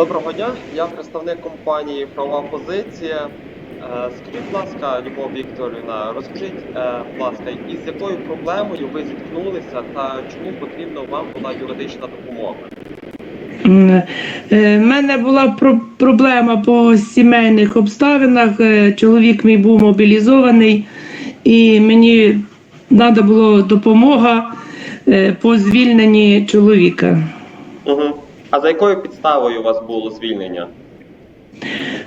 Доброго дня, я представник компанії Права Позиція. Е, Скажіть, будь ласка, Любов Вікторівна, розкажіть, е, будь ласка, із якою проблемою ви зіткнулися та чому потрібна вам була юридична допомога? М, е, мене була проблема по сімейних обставинах. Чоловік мій був мобілізований, і мені треба була допомога по звільненні чоловіка. Угу. А за якою підставою у вас було звільнення?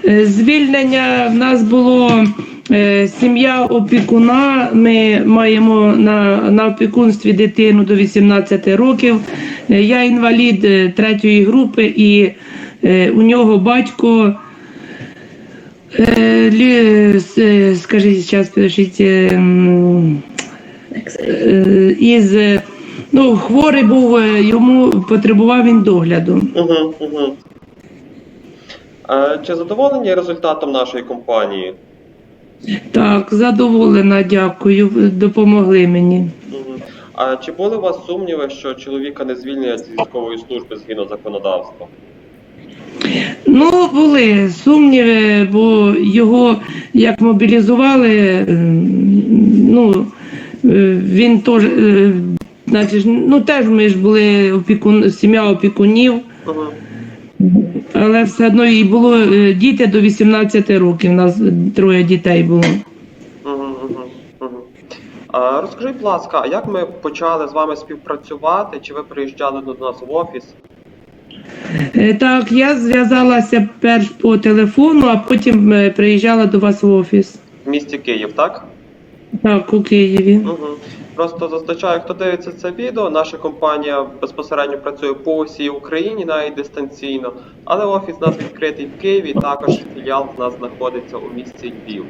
Е, Звільнення в нас було е, сім'я опікуна. Ми маємо на, на опікунстві дитину до 18 років. Е, Я інвалід е, третьої групи, і е, у нього батько. Е, лі, е, скажіть, зараз е, е, із ну, хворий був, е, йому потребував він догляду. Угу, угу. Е, Чи задоволені результатом нашої компанії? Так, задоволена, дякую. Допомогли мені. Угу. А чи були у вас сумніви, що чоловіка не звільнять з військової служби згідно законодавства? Ну, були сумніви, бо його як мобілізували, ем, ну е, він теж, е, значить, ну теж ми ж були опікун, сім'я опікунів, але все одно і було е, діти до 18 років. У нас троє дітей було. А, розкажіть, будь ласка, як ми почали з вами співпрацювати? Чи ви приїжджали до нас в офіс? Е, Так, я зв'язалася перш по телефону, а потім е, приїжджала до вас в офіс. В місті Київ, так? Так, у Києві. Угу. Просто зазначаю, хто дивиться це відео, наша компанія безпосередньо працює по всій Україні, навіть дистанційно, але офіс у нас відкритий в Києві, також філіал в нас знаходиться у місті Львів.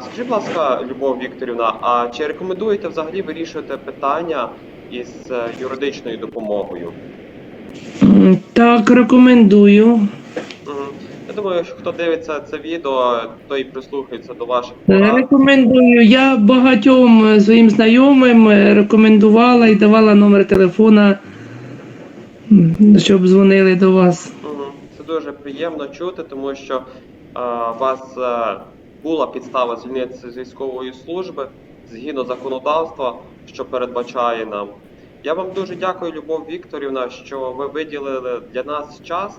Скажіть, будь ласка, Любов Вікторівна, а чи рекомендуєте взагалі вирішувати питання із е, юридичною допомогою? Так, рекомендую. Думаю, що хто дивиться це відео, той прислухається до ваших Е, порад. Рекомендую. Я багатьом е, своїм знайомим е, рекомендувала і давала номер телефона, щоб дзвонили до вас. Це дуже приємно чути, тому що е, у вас е, була підстава звільнитися з військової служби згідно законодавства, що передбачає нам. Я вам дуже дякую, Любов Вікторівна, що ви виділили для нас час,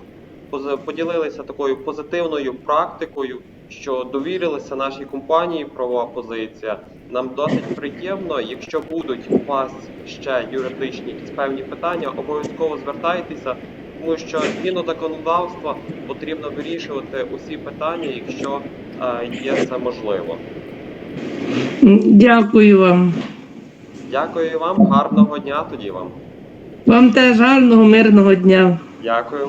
поділилися такою позитивною практикою, що довірилися нашій компанії правова позиція. Нам досить приємно. Якщо будуть у вас ще юридичні якісь певні питання, обов'язково звертайтеся, тому що згідно законодавства потрібно вирішувати усі питання, якщо е, є це можливо. Дякую вам. Дякую вам, гарного дня тоді вам. Вам теж гарного, мирного дня. Дякую.